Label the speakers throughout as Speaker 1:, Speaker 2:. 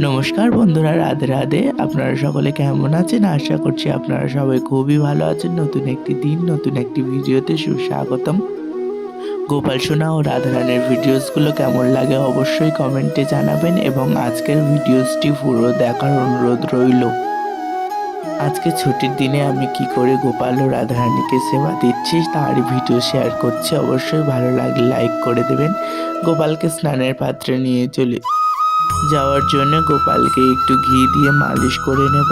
Speaker 1: নমস্কার বন্ধুরা, রাধে রাধে। আপনারা সকলে কেমন আছেন? আশা করছি আপনারা সবাই খুবই ভালো আছেন। নতুন একটি দিন, নতুন একটি ভিডিওতে সুস্বাগতম। গোপাল সোনা ও রাধারানের ভিডিওসগুলো কেমন লাগে অবশ্যই কমেন্টে জানাবেন এবং আজকের ভিডিওসটি পুরো দেখার অনুরোধ রইল। আজকে ছুটির দিনে আমি কি করে গোপাল ও রাধারানীকে সেবা দিচ্ছি, তার ভিডিও শেয়ার করছি, অবশ্যই ভালো লাগলে লাইক করে দেবেন। গোপালকে স্নানের পাত্রে নিয়ে চলে যাওয়ার জন্য গোপালকে একটু ঘি দিয়ে মালিশ করে নেব।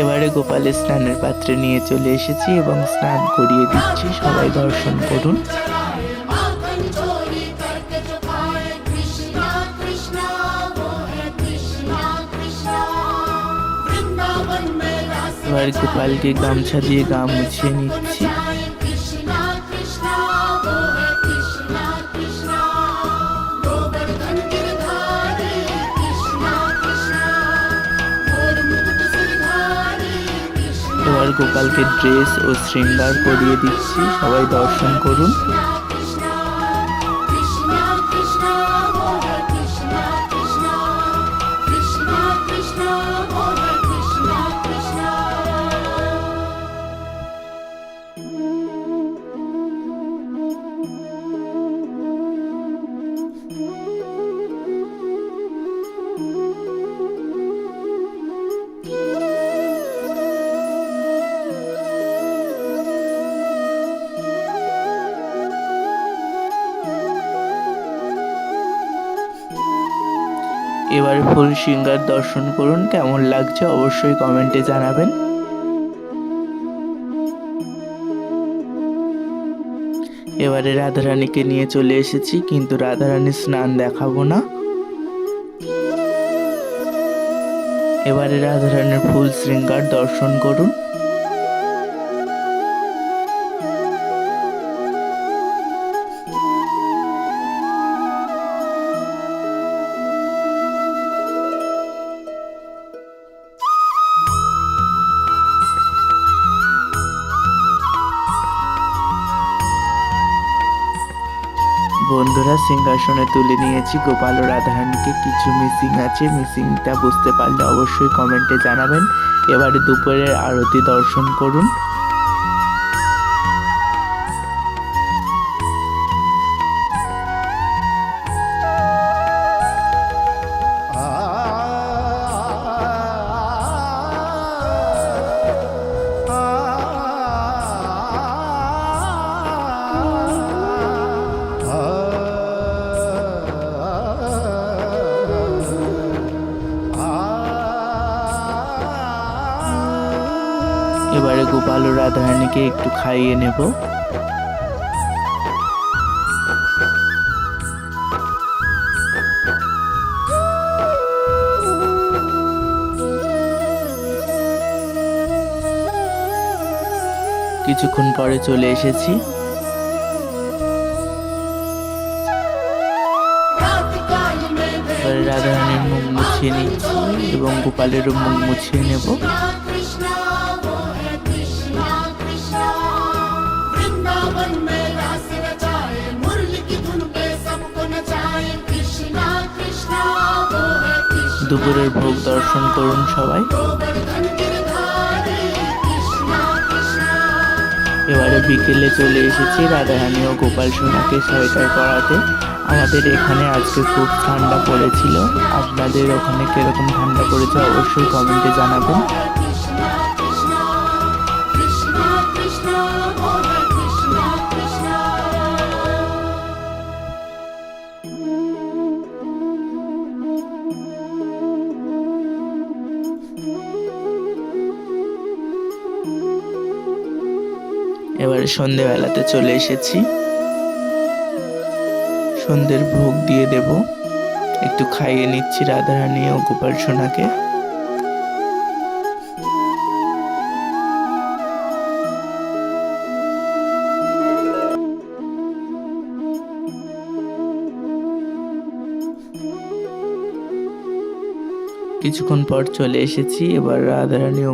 Speaker 1: এবারে গোপাল স্নানের পাত্রে নিয়ে চলে এসেছি এবং স্নান করিয়ে দিচ্ছি। সবাই দর্শন করুন। এবার গোপালকে গামছা দিয়ে গা মুছিয়ে নিচ্ছি। গোপালকে ড্রেস ও শৃঙ্গার করিয়ে দিচ্ছি। সবাই দর্শন করুন। এবার ফুল সিঙ্গার দর্শন করুন, কেমন লাগছে অবশ্যই কমেন্টে জানাবেন। এবারে রাধারানীকে নিয়ে চলে এসেছি, কিন্তু রাধারানীর স্নান দেখাবো না। এবারে রাধারানীর ফুল শৃঙ্গার দর্শন করুন। বন্ধুরা সিংহাসনে তুলে নিয়েছি। গোপাল ও রাধারানীকে কিছু মিসিং আছে। মিসিংটা বুঝতে পারলে অবশ্যই কমেন্টে জানাবেন। এবারে দুপুরের আরতি দর্শন করুন। গোপাল ও রাধারানীকে একটু খাইয়ে নেব। কিছুক্ষণ পরে চলে এসেছি। রাধারানীর মুখ মুছিয়ে নিচ্ছি এবং গোপালেরও মুখ মুছিয়ে নেব। দুপুরের ভোগ দর্শন করুন সবাই। এবারে বিকেলে চলে এসেছি রাধারানী ও গোপাল সোনাকে সোয়েটার করাতে। আমাদের এখানে আজকে খুব ঠান্ডা পড়েছিল। আপনাদের ওখানে কীরকম ঠান্ডা পড়েছে অবশ্যই কমেন্টে জানাবেন। এবারে সন্ধেবেলাতে চলে এসেছি। সন্ধ্যের ভোগ দিয়ে দেব। একটু খাইয়ে নিচ্ছি রাধারানী ও গোপাল সোনাকে। কিছুক্ষণ পর চলে এসেছি। এবার রাধারানী ও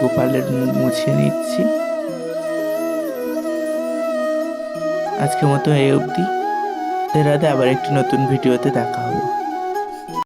Speaker 1: গোপালের মুখ মুছিয়ে নিচ্ছি। আজকের মতো এই অবধি। রাতে আবার একটি নতুন ভিডিওতে দেখা হবে।